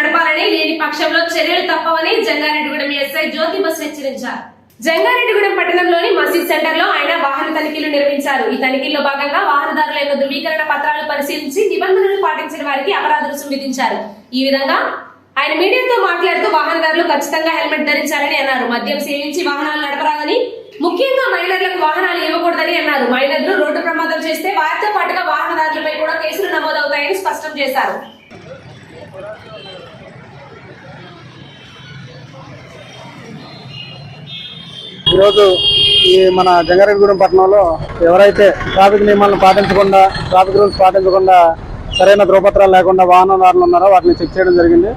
నడపాలని లేని పక్షంలో చర్యలు తప్పవని జంగారెడ్డిగూడెం ఎస్ఐ జ్యోతి బస్ హెచ్చరించారు. జంగారెడ్డిగూడెం పట్టణంలోని మసీద్ సెంటర్లో ఆయన వాహన తనిఖీలు నిర్వహించారు. ఈ తనిఖీల్లో భాగంగా వాహనదారుల యొక్క ధృవీకరణ పత్రాలు పరిశీలించి నిబంధనలు పాటించిన వారికి అపరాధ రుసుము విధించారు. ఈ విధంగా ఆయన మీడియాతో మాట్లాడుతూ వాహనదారులు ఖచ్చితంగా హెల్మెట్ ధరించాలని అన్నారు. మద్యం సేవించి వాహనాలు నడపరాదని ముఖ్యంగా మైనర్లకు వాహనాలు ఇవ్వకూడదని అన్నారు. మైనర్లు రోడ్డు ప్రమాదం చేస్తే వారితో పాటుగా వాహనదారులపై కూడా కేసులు నమోదవుతాయని స్పష్టం చేశారు. ఈరోజు ఈ మన జంగారెడ్డిగూడెం పట్టణంలో ఎవరైతే ట్రాఫిక్ నియమాలను పాటించకుండా ట్రాఫిక్ రూల్స్ పాటించకుండా సరైన ధృవపత్రాలు లేకుండా వాహనదారులు ఉన్నారో వాటిని చెక్ చేయడం జరిగింది.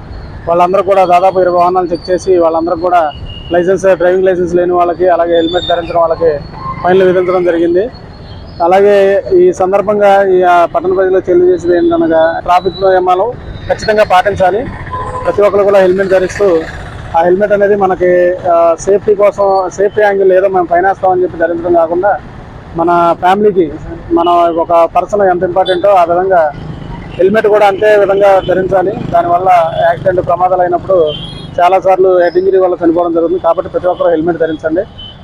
వాళ్ళందరూ కూడా దాదాపు ఇరవై వాహనాలు చెక్ చేసి వాళ్ళందరూ కూడా లైసెన్స్ డ్రైవింగ్ లైసెన్స్ లేని వాళ్ళకి అలాగే హెల్మెట్ ధరించడం వాళ్ళకి ఫైన్లు విధించడం జరిగింది. అలాగే ఈ సందర్భంగా ఈ పట్టణ ప్రజలకు తెలియజేసేది ఏంటనగా ట్రాఫిక్ నియమాలు ఖచ్చితంగా పాటించాలి. ప్రతి ఒక్కరు కూడా హెల్మెట్ ధరిస్తూ ఆ హెల్మెట్ అనేది మనకి సేఫ్టీ కోసం సేఫ్టీ యాంగిల్ ఏదో మనం పైన వేస్తామని చెప్పి ధరించడం కాకుండా మన ఫ్యామిలీకి మన ఒక పర్సన్ ఎంత ఇంపార్టెంటో ఆ విధంగా హెల్మెట్ కూడా అంతే విధంగా ధరించాలి. దానివల్ల యాక్సిడెంట్ ప్రమాదాలు అయినప్పుడు చాలాసార్లు హెడ్ ఇంజరీ వల్ల చనిపోవడం జరుగుతుంది. కాబట్టి ప్రతి ఒక్కరు హెల్మెట్ ధరించండి.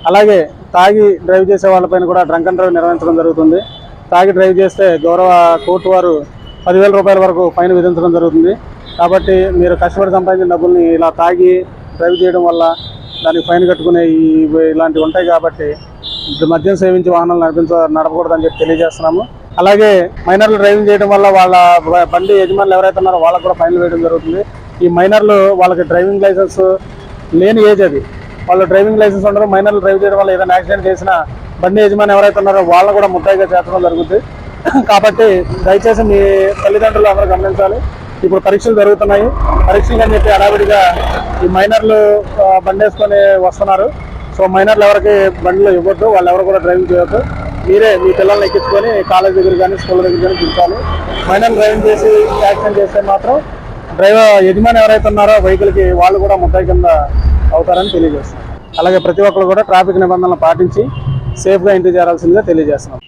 అలాగే తాగి డ్రైవ్ చేసే వాళ్ళపైన కూడా డ్రంక్ అండ్ డ్రైవ్ నిర్వహించడం జరుగుతుంది. తాగి డ్రైవ్ చేస్తే గౌరవ కోర్టు వారు పదివేల రూపాయల వరకు ఫైన్ విధించడం జరుగుతుంది. కాబట్టి మీరు కష్టపడి సంపాదించిన డబ్బుల్ని ఇలా తాగి డ్రైవ్ చేయడం వల్ల దానికి ఫైన్ కట్టుకునే ఈ ఇలాంటివి ఉంటాయి కాబట్టి మద్యం సేవించి వాహనాలు నడిపించ నడపకూడదని చెప్పి తెలియజేస్తున్నాము. అలాగే మైనర్లు డ్రైవింగ్ చేయడం వల్ల వాళ్ళ బండి యజమానులు ఎవరైతే ఉన్నారో వాళ్ళకు కూడా ఫైన్లు వేయడం జరుగుతుంది. ఈ మైనర్లు వాళ్ళకి డ్రైవింగ్ లైసెన్స్ లేని ఏజ్ అది. వాళ్ళు డ్రైవింగ్ లైసెన్స్ ఉండరు మైనర్లు డ్రైవ్ చేయడం వల్ల ఏదైనా యాక్సిడెంట్ చేసినా బండి యజమాని ఎవరైతే ఉన్నారో వాళ్ళని కూడా ముద్దాయిగా చేర్చడం జరుగుతుంది. కాబట్టి దయచేసి మీ తల్లిదండ్రులు అందరూ గమనించాలి. ఇప్పుడు పరీక్షలు జరుగుతున్నాయి. పరీక్షలు అని చెప్పి హడావిడిగా ఈ మైనర్లు బండేసుకొని బండి వస్తున్నారు. సో మైనర్లు ఎవరికి బండ్లు ఇవ్వద్దు వాళ్ళు ఎవరు కూడా డ్రైవింగ్ చేయొద్దు. మీరే మీ పిల్లల్ని ఎక్కించుకొని కాలేజ్ దగ్గర కానీ స్కూల్ దగ్గర కానీ దించాలి మైనర్ డ్రైవింగ్ చేసి యాక్సిడెంట్ చేస్తే మాత్రం డ్రైవర్ యజమాని ఎవరైతే ఉన్నారో వెహికల్కి వాళ్ళు కూడా ముద్దాయి కింద అవుతారని తెలియజేస్తున్నారు అలాగే ప్రతి ఒక్కరు కూడా ట్రాఫిక్ నిబంధనలు పాటించి సేఫ్గా ఇంటికి చేరాల్సిందిగా తెలియజేస్తున్నాం.